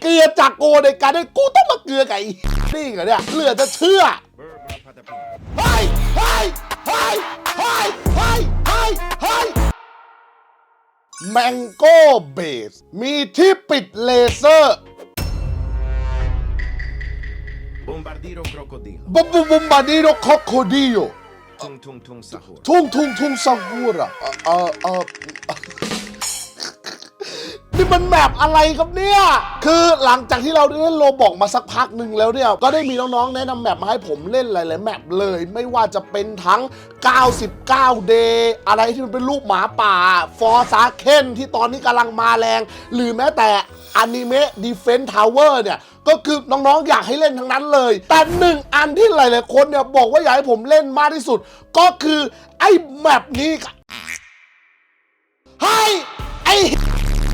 เกลียดจากโกในการที่กูต้องมาเกลือไก่นี่เหรอเนี่ยเหลือจะเชื่อเฮ้ยเฮ้ยเฮ้ยเฮ้ยเฮ้ยเฮ้ยเฮ้ยแมงโก้เบสมีที่ปิดเลเซอร์ Bombardiro crocodilo. บุมบุมบุมบาดิโรคอโคดิโอ Tung tung tung sahur. ทุ่งทุ่งทุ่งซังกูระเออเออเออนี่ มันแมปอะไรครับเนี่ย คือหลังจากที่เราได้เล่นโลบอกมาสักพักหนึ่งแล้วเนี่ย ก็ได้มีน้องๆ แนะนำแมปมาให้ผมเล่นหลายๆ แมปเลย ไม่ว่าจะเป็นทั้ง 99 Day อะไรที่มันเป็นรูปหมาป่า ฟอร์ซาเคนที่ตอนนี้กำลังมาแรง หรือแม้แต่อนิเมะ Defense Tower เนี่ย ก็คือน้องๆ อยากให้เล่นทั้งนั้นเลย แต่หนึ่งอันที่หลายๆ คนเนี่ยบอกว่าอยากให้ผมเล่นมากที่สุด ก็คือไอ้แมปนี้ครับให้ไอ้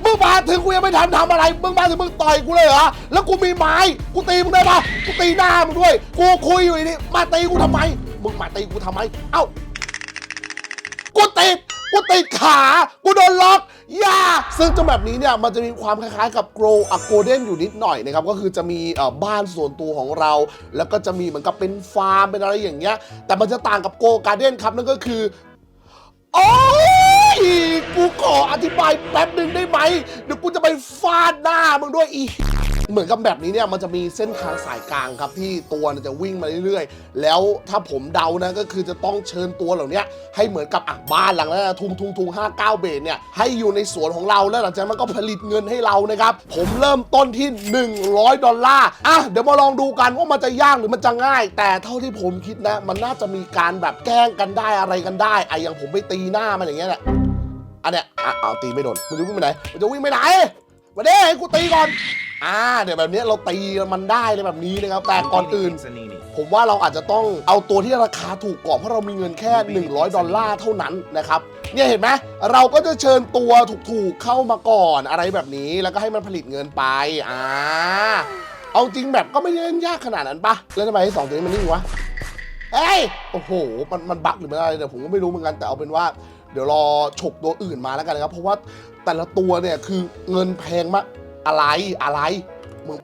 มึงมาถึงกูยังไม่ทันทำอะไร มึงมาถึงมึงต่อยกูเลยเหรอ แล้วกูมีไม้ กูตีมึงได้ปะกูตีหน้ามึงด้วย กูคุยอยู่นี่ มาตีกูทำไม มึงมาตีกูทำไม เอ้า กูติด กูติดขา กูโดนล็อกย่าซึ่งเจ้าแบบนี้เนี่ยมันจะมีความคล้ายๆกับ Grow a Golden อยู่นิดหน่อยนะครับก็คือจะมีบ้านส่วนตัวของเรา แล้วก็จะมีเหมือนกับเป็นฟาร์มเป็นอะไรอย่างเงี้ย แต่มันจะต่างกับ Go Garden ครับนั่นก็คือโอ้ย กูขออธิบายแป๊บหนึ่งได้ไหมเดี๋ยวกูจะไปฟาดหน้ามึงด้วยอีเหมือนกับแบบนี้เนี่ยมันจะมีเส้นทางสายกลางครับที่ตัวจะวิ่งมาเรื่อยๆ แล้วถ้าผมเดานะก็คือจะต้องเชิญตัวเหล่านี้ให้เหมือนกับอะบ้านหลังนั้นทุงทุงทุงห้าเก้าเบสเนี่ยให้อยู่ในสวนของเราแล้วหลังจากนั้นมันก็ผลิตเงินให้เรานะครับ ผมเริ่มต้นที่ 100 ดอลลาร์อะเดี๋ยวมาลองดูกันว่ามันจะยากหรือมันจะง่าย แต่เท่าที่ผมคิดนะ มันน่าจะมีการแบบแกล้งกันได้อะไรกันได้ไอ้อย่างผมไปตีหน้ามันอย่างเงี้ยแหละ อันเนี้ยอะเอาตีไม่โดนมันจะวิ่งไปไหนมันจะวิ่งไปไหนมาเด้ให้กูตีก่อนอ่าเดี๋ยวแบบเนี้ยเราตีมันได้เลยแบบนี้นะครับแต่ก่อนอื่น Pizzanini. ผมว่าเราอาจจะต้องเอาตัวที่ราคาถูกก่อนเพราะเรามีเงินแค่ 100 ดอลลาร์เท่านั้นนะครับเนี่ยเห็นไหมเราก็จะเชิญตัวถูกๆเข้ามาก่อนอะไรแบบนี้แล้วก็ให้มันผลิตเงินไปอ่าเอาจริงแบบก็ไม่ได้เล่นยากขนาดนั้นปะแล้วทำไมไอ้สองตัวนี้มันนิ่งวะเฮ้ยโอ้โหมันมันบั๊กหรือมันอะไรเดี๋ยวผมก็ไม่รู้เหมือนกันแต่เอาเป็นว่า เดี๋ยวรอฉกตัวอื่นมาแล้วกันนะครับ เพราะว่าแต่ละตัวเนี่ยคือเงินแพงมากอะไรอะไรมึง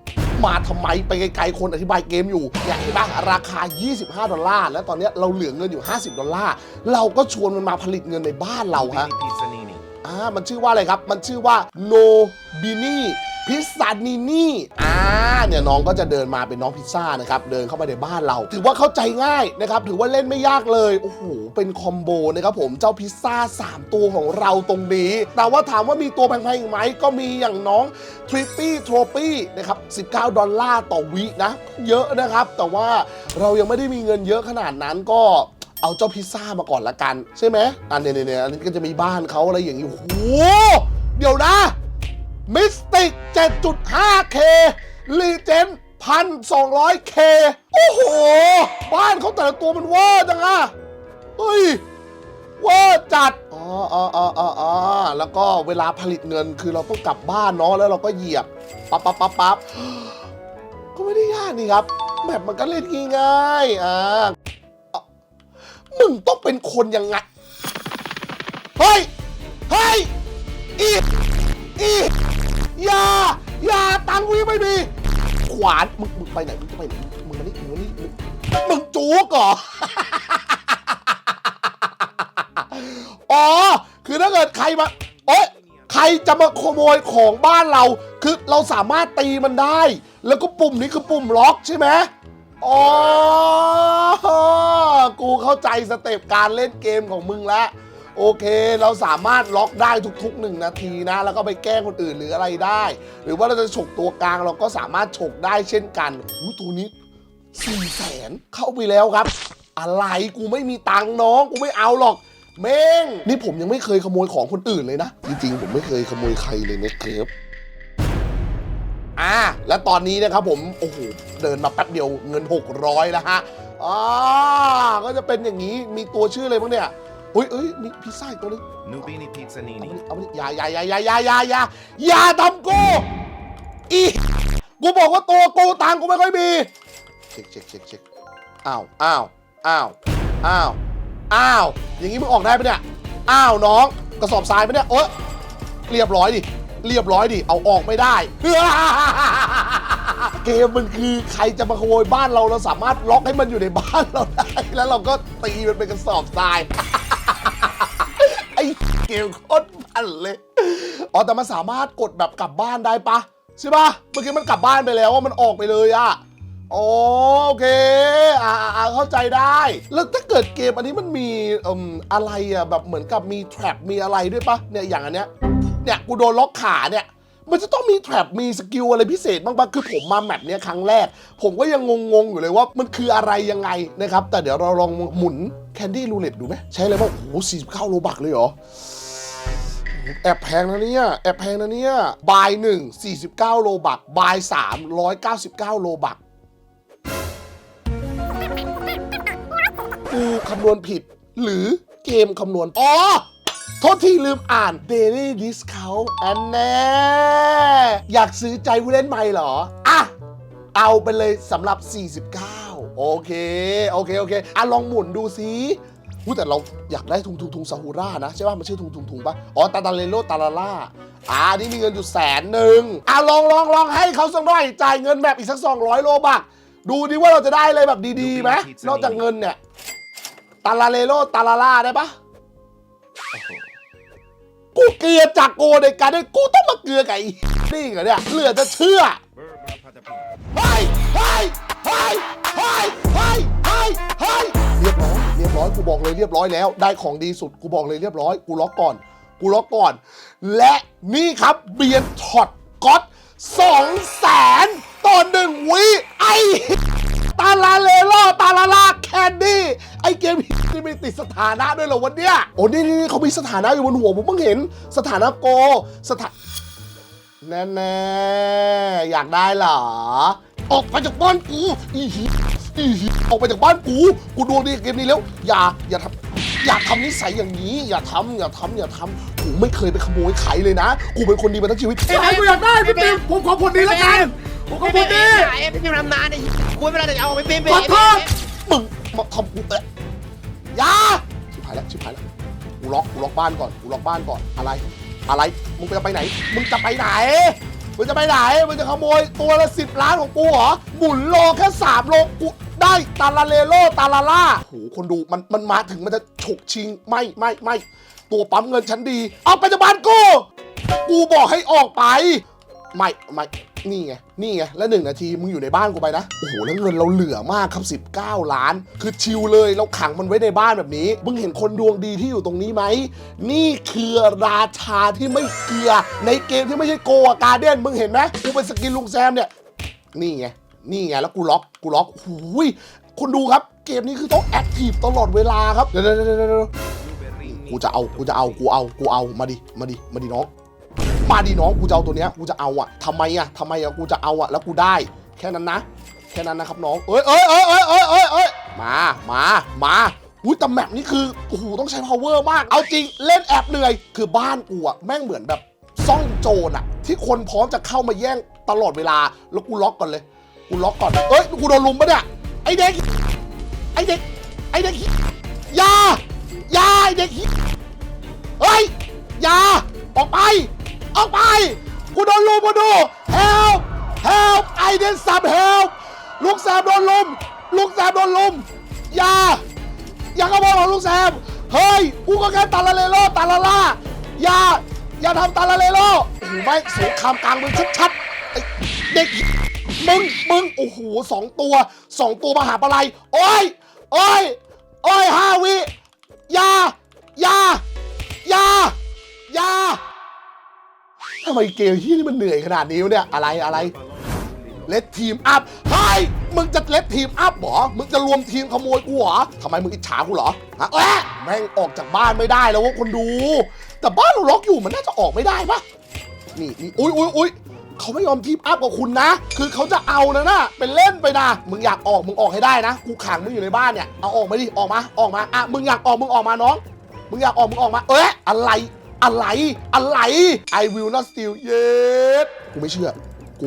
มาทำไมไปไกลๆคนอธิบายเกมอยู่อยากเห็นปะราคา 25 ดอลลาร์ แล้วตอนเนี้ยเราเหลือเงินอยู่ 50 ดอลลาร์ เราก็ชวนมันมาผลิตเงินในบ้านเราฮะ Nubini Pizzanini. อ่ามันชื่อว่าอะไรครับ มันชื่อว่าโนบินี่ พิซซานินี่อ่าเนี่ยน้องก็จะเดินมาเป็นน้องพิซซ่านะครับเดินเข้ามาในบ้านเรา ถือว่าเข้าใจง่ายนะครับถือว่าเล่นไม่ยากเลยโอ้โหเป็นคอมโบนะครับผมเจ้าพิซซ่า 3 ตัวของเราตรงนี้ แต่ว่าถามว่ามีตัวแพงๆอีกไหมก็มีอย่างน้องทริปปี้ทรปี้นะครับ19 ดอลลาร์ต่อวินะ เยอะนะครับ แต่ว่าเรายังไม่ได้มีเงินเยอะขนาดนั้นก็เอาเจ้าพิซซ่ามาก่อนละกัน ใช่ไหมอันเนี้ยเนี่ยเนี่ยอันนี้ก็จะมีบ้านเขาอะไรอย่างนี้โอ้โหเดี๋ยวนะ มิสติก 7.5K ลีเจนพันสองร้อยเคโอ้โห บ้านเขาแต่ละตัวมันเวอร์จังอะเฮ้ยเวอร์จัด อ๋ออ๋ออ๋ออ๋อแล้วก็เวลาผลิตเงินคือเราต้องกลับบ้านเนาะ แล้วเราก็เหยียบ ปั๊บปั๊บปั๊บปั๊บก็ไม่ได้ยากนี่ครับ แบบมันก็เล่นง่ายๆอ่ามึงต้องเป็นคนยังไง เฮ้ย เฮ้ย อี อี อย่า อย่าตังค์กูยังไม่มี ขวานมึงมึงไปไหนมึงจะไปไหนมึงมานี่มึงมานี่มึงมึงจูกเหรอ อ๋อ คือถ้าเกิดใครมาเอ๊ะใครจะมาขโมยของบ้านเรา คือเราสามารถตีมันได้ แล้วก็ปุ่มนี้คือปุ่มล็อกใช่ไหมอ๋อ กูเข้าใจสเต็ปการเล่นเกมของมึงแล้ว โอเค เราสามารถล็อกได้ทุกๆหนึ่งนาทีนะ แล้วก็ไปแก้คนอื่นหรืออะไรได้ หรือว่าเราจะฉกตัวกลางเราก็สามารถฉกได้เช่นกันอู้ตัวนี้สี่แสนเข้าไปแล้วครับ อะไรกูไม่มีตังค์น้อง กูไม่เอาหรอกเม้งนี่ผมยังไม่เคยขโมยของคนอื่นเลยนะ จริงๆ ผมไม่เคยขโมยใครเลยนะครับอ่าและตอนนี้นะครับผม โอ้โห เดินมาแป๊บเดียวเงิน 600แล้วฮะอ่าก็จะเป็นอย่างนี้มีตัวชื่ออะไรบ้างเนี่ย เฮ้ยเอ้ยมีพิซซ่าอีกตัวนึง Nubini เอา Pizzanini. มาดิเอามาดิอย่าอย่าอย่าอย่าอย่าอย่าอย่าอย่าทำกูอีกูบอกว่าตัวกูตังค์กูไม่ค่อยมีเช็คเช็คเช็คเช็คอ้าวอ้าวอ้าวอ้าวอ้าวอย่างนี้มึงออกได้ปะเนี่ยอ้าวน้องกระสอบทรายปะเนี่ยโอ๊ยเรียบร้อยดิเรียบร้อยดิเอาออกไม่ได้เกมมันคือใครจะมาขโมยบ้านเราเราสามารถล็อกให้มันอยู่ในบ้านเราได้ แล้วเราก็ตีมันเป็นกระสอบทราย ไอ้เกมโคตรมันเลยอ๋อแต่มันสามารถกดแบบกลับบ้านได้ปะใช่ปะเมื่อกี้มันกลับบ้านไปแล้วว่ามันออกไปเลยอะอ๋อโอเค อ่าเข้าใจได้ แล้วถ้าเกิดเกมอันนี้มันมีอมอะไรอะแบบเหมือนกับมีแทร็บมีอะไรด้วยปะเนี่ยอย่างอันเนี้ยเนี่ยกูโดนล็อกขาเนี่ยมันจะต้องมีแทร็บมีสกิลอะไรพิเศษบ้างปะคือผมมาแมปเนี้ยครั้งแรก ผมก็ยังงงๆอยู่เลยว่ามันคืออะไรยังไงนะครับ แต่เดี๋ยวเราลองหมุน นดี้รูเล็ตดูไหมใช้อะไรบ้างโอ้โห49โลบักเลยเหรอ แอบแพงนะเนี่ย แอบแพงนะเนี่ยบายหนึ่ง49โลบักบายสาม199โลบักกูคำนวณผิด หรือเกมคำนวณ อ๋อ โทษทีลืมอ่าน Daily Discount อันแน่ อยากซื้อใจผู้เล่นใหม่เหรอ อะ เอาไปเลยสำหรับ 49 โอเคโอเคโอเคอะลองหมุนดูสิพูดแต่เราอยากได้ทุงทุงทุงซาฮูรานะใช่ป่ะมันชื่อทุงทุงทุงป่ะอ๋อตาตาเลโลตาลาล่าอ่านี่มีเงินอยู่แสนหนึ่งอะลองลองลองให้เขาสักหน่อยจ่ายเงินแบบอีกสัก 200 โลบักดูดิว่าเราจะได้อะไรแบบดีๆไหมนอกจากเงินเนี่ยตาลาเลโลตาลาล่าได้ปะกูเกลียดจากโกในการได้กูต้องมาเกลือกับไอ้นี่เหรอเนี่ยเหลือจะเชื่อ Burger patapim. เฮ้ยเฮ้ยเฮ้ยเฮ้ ยเฮ้ยเฮ้ยเฮ้ยเรียบร้อยเรียบร้อยกูบอกเลยเรียบร้อยแล้ว ได้ของดีสุดกูบอกเลยเรียบร้อยกูล็อกก่อน กูล็อกก่อน และนี่ครับเบียนช็อตก๊อตสองแสนต่อหนึ่งวิไอตาลาเลโลตาลาลาแคนดี้ไอเกมนี่มีติดสถานะด้วยเหรอวันเนี้ยโอ้นี่นี่เขามีสถานะอยู่บนหัวผมเพิ่งเห็นสถานะโกสถาแน่แน่ๆอยากได้เหรอ ออกไปจากบ้านกูอีหี อีหีออกไปจากบ้านกู กูดวงดีกับเกมนี้แล้ว อย่า อย่าทำอย่าทำนิสัยอย่างนี้ อย่าทำอย่าทำอย่าทำกูไม่เคยไปขโมยใครเลยนะ กูเป็นคนดีมาทั้งชีวิตไอ้กูอยากได้พี่ปิ๊มผมขอคนดีแล้วกันผมขอคนดีไอ้พี่ทำนานไอ้กูไม่เป็นไรจะเอาไปเป็นขอโทษมึงมาทำกูเอะอยาชิบหายแล้วชิบหายแล้วกูล็อกกูล็อกบ้านก่อนกูล็อกบ้านก่อนอะไรอะไร มึงจะไปไหน มึงจะไปไหน มึงจะไปไหน มึงจะขโมยตัวละสิบล้านของกูเหรอ หมุนโลแค่สามโลกู ได้ตาลาเลโลตาลาล่าโหคนดูมันมันมาถึงมันจะฉกชิงไม่ไม่ไม่ตัวปั๊มเงินชั้นดี เอาไปจากบ้านกู กูบอกให้ออกไป ไม่ไม่นี่ไง นี่ไง แล้วหนึ่งนาที มึงอยู่ในบ้านกูไปนะ โอ้โห แล้วเงินเราเหลือมากครับ 19 ล้าน คือชิลเลย เราขังมันไว้ในบ้านแบบนี้ มึงเห็นคนดวงดีที่อยู่ตรงนี้ไหม นี่คือราชาที่ไม่เกลือ ในเกมที่ไม่ใช่โกอาการเดนมึงเห็นไหมกูเป็นสกินลุงแซมเนี่ย นี่ไง นี่ไงแล้วกูล็อกกูล็อกหูยคุณดูครับ เกมนี้คือต้องแอคทีฟตลอดเวลาครับเดี๋ยวเดี๋ยวเดี๋ยวเดี๋ยวกูจะเอากูจะเอากูเอากูเอามาดิมาดิมาดิน้องมาดิน้องกูจะเอาตัวเนี้ยกูจะเอาอะทำไมอะทำไมอะกูจะเอาอะแล้วกูได้ แค่นั้นนะ แค่นั้นนะครับน้องเอ้ยเอ้ยเอ้ยเอ้ยเอ้ยเอ้ยเอ้ยมามามาอุ้ยแต่แมปนี้คือโอ้โหต้องใช้ power มาก เอาจริงเล่นแอบเหนื่อย คือบ้านกูอะแม่งเหมือนแบบซ่องโจรอะที่คนพร้อมจะเข้ามาแย่งตลอดเวลา แล้วกูล็อกก่อนเลย กูล็อกก่อน เอ้ย กูโดนลุมปะเนี่ย ไอเด็ก ไอเด็ก ไอเด็กยายาไอเด็กเฮ้ยยาออกไป ออกไป กูโดนลุมมาดู help help I need some help ลูกแซมโดนลุม ลูกแซมโดนลุมยาอย่าขโมยของลูกแซม เฮ้ย กูก็แค่ตาลาเลโลตาลาล่าอย่า อย่าทำตาลาเลโลอ้โหไม่สงครามกลางมืองชัดๆไอเด็ก มึงมึงโอ้โหสองตัวสองตัวมาหาปลาไหลโอ้ยโอ้ยโอ้ยห้าวิยายายายาทำไมเกมที่นี่มันเหนื่อยขนาดนี้วะเนี่ยอะไรอะไรเลดทีมอัพเฮ้ยมึงจะเลดทีมอัพเหรอ มึงจะรวมทีมขโมยกูเหรอทำไมมึงอิจฉากูเหรอฮะแอะแม่งออกจากบ้านไม่ได้แล้วว่าคนดู แต่บ้านเราล็อกอยู่มันน่าจะออกไม่ได้ปะนี่นี่อุ้ยอุ้ยอุ้ย เขาไม่ยอมทีมอัพกับคุณนะ คือเขาจะเอานะนะเป็นเล่นไปนะ มึงอยากออกมึงออกให้ได้นะ กูขังมึงอยู่ในบ้านเนี่ย เอาออกมาดิ ออกมา ออกมา อะ มึงอยากออกมึงออกมาน้อง มึงอยากออกมึงออกมา เอ๊ะอะไร อะไร อะไร I will not steal yet กูไม่เชื่อ กู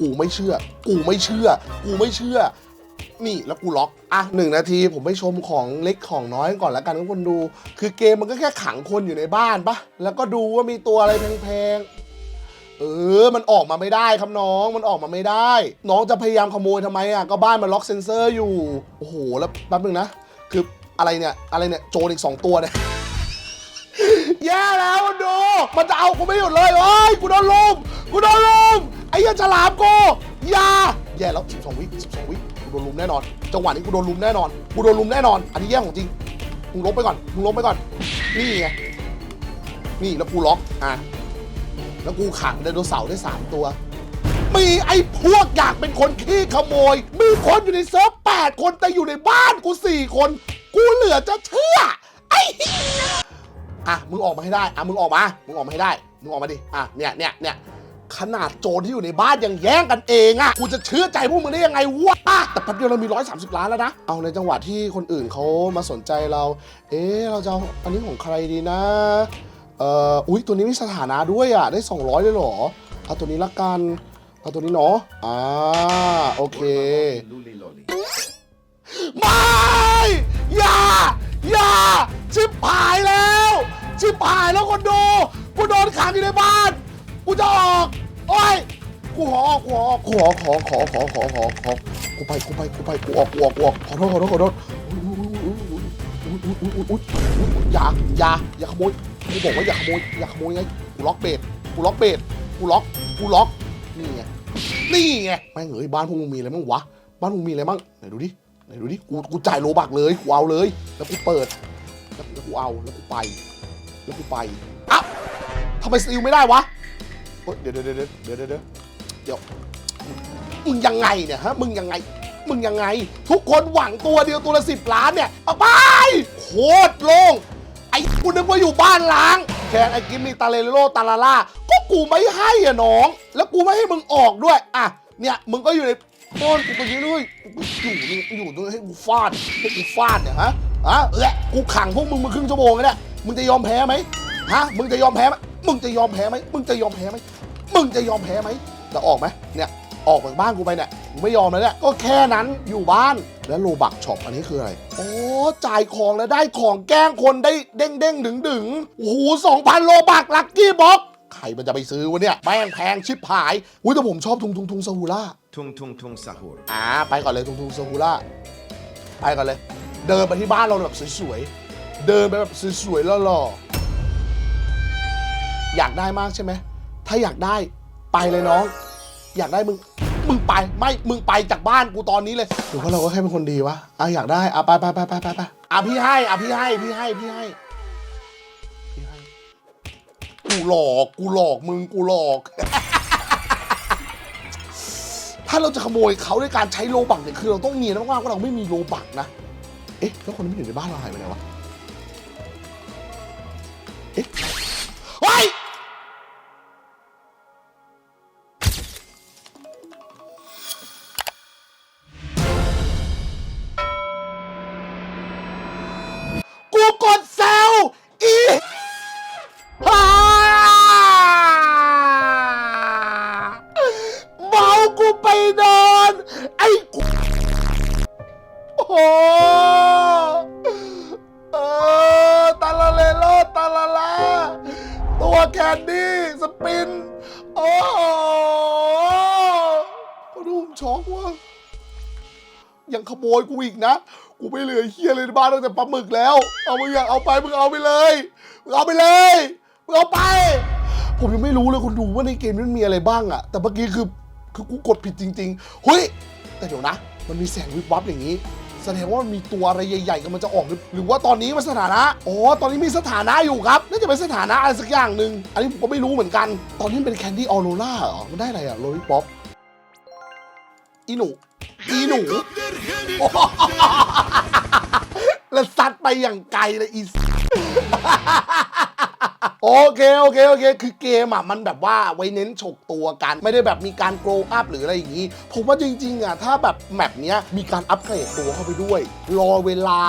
กูไม่เชื่อ กูไม่เชื่อ กูไม่เชื่อ นี่แล้วกูล็อก อะหนึ่งนาทีผมไปชมของเล็กของน้อยก่อนแล้วกันทุกคนดู คือเกมมันก็แค่ขังคนอยู่ในบ้านปะแล้วก็ดูว่ามีตัวอะไรแพงๆ เออ มันออกมาไม่ได้ครับน้อง มันออกมาไม่ได้ น้องจะพยายามขโมยทำไมอะ ก็บ้านมันล็อกเซนเซอร์อยู่ โอ้โห แล้วแป๊บนึงนะ คืออะไรเนี่ย อะไรเนี่ย โจรอีกสองตัวเนี่ย แย่แล้วดู มันจะเอากูไม่หยุดเลยเอ้ย กูโดนลุม กูโดนลุม ไอ้เหี้ยฉลามกูอยาแย่แล้ว 12 วิ12 วิกูโดนลุมแน่นอน จังหวะนี้กูโดนลุมแน่นอน กูโดนลุมแน่นอน อันนี้แย่ของจริงมึงลบไปก่อนมึงลบไปก่อน นี่ไง นี่แล้วกูล็อก อะ แล้วกูขังไดโนเสาร์ได้สามตัว มีไอ้พวกอยากเป็นคนขี้ขโมย มีคนอยู่ในเซิร์ฟแปดคนแต่อยู่ในบ้านกูสี่คน กูเหลือจะเชื่อ ไอ้เหี้ยอะมึงออกมาให้ได้ อะมึงออกมา มึงออกมาให้ได้ มึงออกมาดิ อะเนี่ยเนี่ยเนี่ยขนาดโจรที่อยู่ในบ้านยังแย่งกันเองอะกูจะเชื่อใจพวกมึงได้ยังไงวะแต่แป๊บเดียวเรามี 130 ล้านแล้วนะ เอาในจังหวะที่คนอื่นเขามาสนใจเรา เอ๊ะเราจะเอาอันนี้ของใครดีนะ เอ่ออุ๊ยตัวนี้มีสถานะด้วยอะ ได้ 200เลยเหรอเอาตัวนี้ละกันเอาตัวนี้เนาะอ่าโอเคไม่อย่าอย่าชิบหายแล้วชิบหายแล้วคนดูกูโดนขังอยู่ในบ้านกูจะออกโอ้ยกูขอออกกูขอออกขอขอขอขอขอขอขอกูไปกูไปกูไปกูออกกูออกกูออกขอโทษขอโทษขอโทษ ยอุ๊ยอุ๊ยอุ๊ยอุ๊ยอุ๊ยอุ๊ยอย่าอย่าอย่าขโมยกูบอกว่าอย่าขโมยอย่าขโมยไงกูล็อกเบสกูล็อกเบสกูล็อกกูล็อกนี่ไงนี่ไงแม่งเอ้ยบ้านพวกมึงมีอะไรบ้างวะบ้านมึงมีอะไรบ้างไหนดูดิไหนดูดิกูกูจ่ายโลบักเลยกูเอาเลย แล้วกูเปิดแล้วกูเอาแล้วกูไป แล้วกูไปอะทำไมสติลไม่ได้วะเฮ้ยเดี๋ยวเดี๋ยวเดี๋ยวเดี๋ยวเดี๋ยวเดี๋ยวเดี๋ยวมึงยังไงเนี่ยฮะมึงยังไง มึงยังไง ทุกคนหวังตัวเดียวตัวละสิบล้านเนี่ยเอาไป ตรโล่งไอ้กูนึกว่าอยู่บ้านล้างแคนไอ้กิมมีตาเลโลตาลาล่าก็กูไม่ให้อะน้อง แล้วกูไม่ให้มึงออกด้วย อะ เนี่ยมึงก็อยู่ในป้อนกูไปยืนด้วยกูอยู่นี่อยู่ด้วยให้กูฟาดให้กูฟาดเนี่ยฮะฮะเอะกูขังพวกมึงมาครึ่งชั่วโมงแล้วเนี่ยมึงจะยอมแพ้ไหมฮะมึงจะยอมแพ้ไหมมึงจะยอมแพ้ไหมมึงจะยอมแพ้ไหมมึงจะยอมแพ้ไหมแล้วออกไหมเนี่ย ออกจากบ้านกูไปเนี่ยกูไม่ยอมแล้วเนี่ยก็แค่นั้นอยู่บ้านแล้วโลบักช็อปอันนี้คืออะไรโอ้จ่ายของแล้วได้ของแกล้งคนได้เด้งเด้งดึงดึงๆโอ้โหสองพันโลบักลักกี้บ็อกใครมันจะไปซื้อวะเนี่ยแม่งแพงชิบหายอุ้ยแต่ผมชอบทุงทุงทุงซาฮูล่า Tung tung tung sahur. อ่าไปก่อนเลยทุงทุงซาฮูล่าไปก่อนเลย เดินไปที่บ้านเราแบบสวยๆเดินไปแบบสวยๆหล่อๆอยากได้มากใช่ไหมถ้าอยากได้ไปเลยน้อง อยากได้มึง มึงไป ไม่ มึงไปจากบ้านกูตอนนี้เลย หรือว่าเราก็แค่เป็นคนดีวะอะอยากได้อะไปไปไปไปไปไปอะพี่ให้อะพี่ให้พี่ให้พี่ให้พี่ให้กูหลอกกูหลอกมึงกูหลอก ถ้าเราจะขโมยเขาด้วยการใช้โลบักเนี่ยคือเราต้องเนียนมากๆว่าเราไม่มีโลบักนะ เอ๊ะแล้วคนที่ไม่อยู่ในบ้านเราหายไปไหนวะ เอ๊ะเฮ้ย บ้านตั้งแต่ปลาหมึกแล้ว เอามึงอยากเอาไปมึงเอาไปเลยมึงเอาไปเลยมึงเอาไป ผมยังไม่รู้เลยคุณดูว่าในเกมนี้มันมีอะไรบ้างอะแต่เมื่อกี้คือคือกูกดผิดจริงๆเฮ้ยแต่เดี๋ยวนะ มันมีแสงวิบวับอย่างนี้ แสดงว่ามันมีตัวอะไรใหญ่ๆกำลังจะออกหรือหรือว่าตอนนี้มันสถานะอ๋อตอนนี้มีสถานะอยู่ครับน่าจะเป็นสถานะอะไรสักอย่างหนึ่งอันนี้ผมก็ไม่รู้เหมือนกัน ตอนนี้เป็นแคนดี้ออโรล่าเหรอมันได้อะไรอะโรลิป๊อปอีหนูอีหนู แล้วซัดไปอย่างไกลเลยอี โอเคโอเคโอเค คือเกมอะมันแบบว่าไว้เน้นฉกตัวกัน ไม่ได้แบบมีการ grow up หรืออะไรอย่างนี้ ผมว่าจริง ๆ อะ ถ้าแบบแมปเนี้ยมีการอัปเกรดตัวเข้าไปด้วย รอเวลา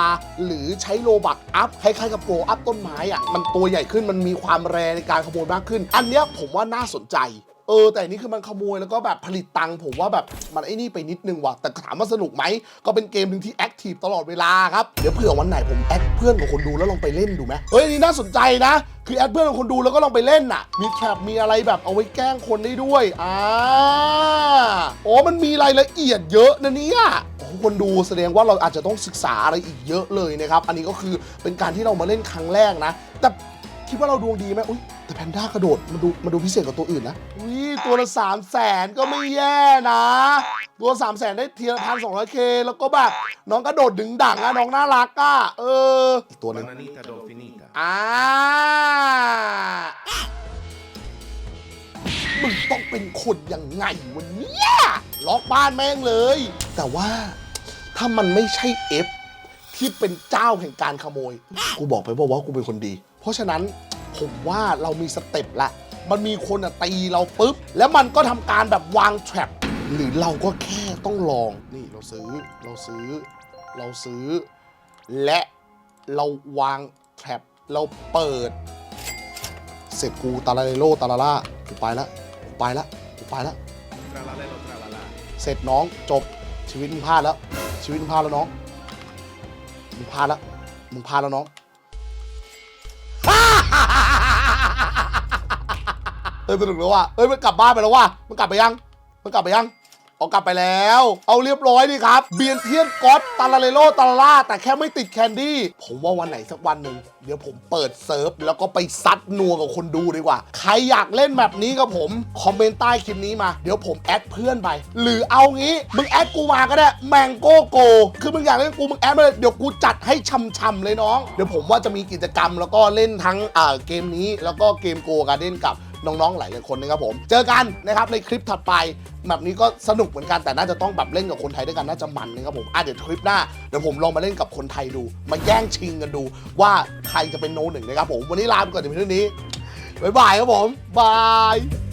หรือใช้โลบักอัพคล้ายๆกับ grow up ต้นไม้อะมันตัวใหญ่ขึ้นมันมีความแรงในการขโมยมากขึ้น อันเนี้ยผมว่าน่าสนใจ เออแต่นี่คือมันขโมยแล้วก็แบบผลิตตังค์ผมว่าแบบมันไอ้นี่ไปนิดนึงว่ะแต่ถามว่าสนุกไหมก็เป็นเกมหนึ่งที่แอคทีฟตลอดเวลาครับเดี๋ยวเผื่อวันไหนผมแอดเพื่อนกับคนดูแล้วลองไปเล่นดูไหมเฮ้ยอันนี่น่าสนใจนะ คือแอดเพื่อนกับคนดูแล้วก็ลองไปเล่นน่ะ มีแทบมีอะไรแบบเอาไว้แกล้งคนได้ด้วยอ่าอ๋อมันมีรายละเอียดเยอะนะเนี่ยคนดูแสดงว่าเราอาจจะต้องศึกษาอะไรอีกเยอะเลยนะครับ อันนี้ก็คือเป็นการที่เรามาเล่นครั้งแรกนะ แต่คิดว่าเราดวงดีไหมอุ้ย แต่แพนด้ากระโดดมันดูมันดูพิเศษกว่าตัวอื่นนะอุ้ยตัวละสามแสนก็ไม่แย่นะ ตัวสามแสนได้เทียพันสองร้อยเคแล้วก็แบบน้องกระโดดดึงดังอะน้องน่ารักอะเอออีกตัวหนึง Bananita dolfinita. อ่ามึงต้องเป็นคนยังไงวันนี้ล็อกบ้านแม่งเลย แต่ว่าถ้ามันไม่ใช่เอฟที่เป็นเจ้าแห่งการขโมย กูบอกไปบอกว่ากูเป็นคนดี เพราะฉะนั้น ผมว่าเรามีสเต็ปละ มันมีคนอะตีเราปุ๊บ แล้วมันก็ทำการแบบวางแทร็ปหรือเราก็แค่ต้องลองนี่เราซื้อเราซื้อ เราซื้อ และเราวางแทร็ปเราเปิด เสร็จกูตาลาเลโลตาลาล่ากูไปละกูไปละกูไปละ Tralalelo tralala. เสร็จน้องจบชีวิตมึงพลาดแล้ว ชีวิตมึงพลาดแล้วน้องมึงพลาดแล้วมึงพลาดแล้วน้อง เออสนุกแล้วว่ะเอ้ยมันกลับบ้านไปแล้วว่ะมันกลับไปยัง มันกลับไปยังเอากลับไปแล้ว เอาเรียบร้อยดีครับ เบียนเทียนก๊อตตาลาเลโลตาลาล่าแต่แค่ไม่ติดแคนดี้ ผมว่าวันไหนสักวันหนึ่งเดี๋ยวผมเปิดเซิร์ฟ แล้วก็ไปซัดนัวกับคนดูดีกว่า ใครอยากเล่นแบบนี้กับผม คอมเมนต์ใต้คลิปนี้มา เดี๋ยวผมแอดเพื่อนไป หรือเอางี้ มึงแอดกูมาก็ได้แมงโกโก คือมึงอยากเล่นกูมึงแอดมาเลยเดี๋ยวกูจัดให้ช่ำๆเลยน้อง เดี๋ยวผมว่าจะมีกิจกรรมแล้วก็เล่นทั้งอ่าเกมนี้แล้วก็เกมโกการเด้นกับ น้องๆหลายๆคนนะครับผม เจอกันนะครับในคลิปถัดไปแบบนี้ก็สนุกเหมือนกันแต่น่าจะต้องแบบเล่นกับคนไทยด้วยกันน่าจะมันนะครับผมอะเดี๋ยวคลิปหน้าเดี๋ยวผมลองมาเล่นกับคนไทยดู มาแย่งชิงกันดู ว่าใครจะเป็นโนหนึ่งนะครับผมวันนี้ลาไปก่อนแต่เพียงเท่านี้บ๊ายบายครับผมบาย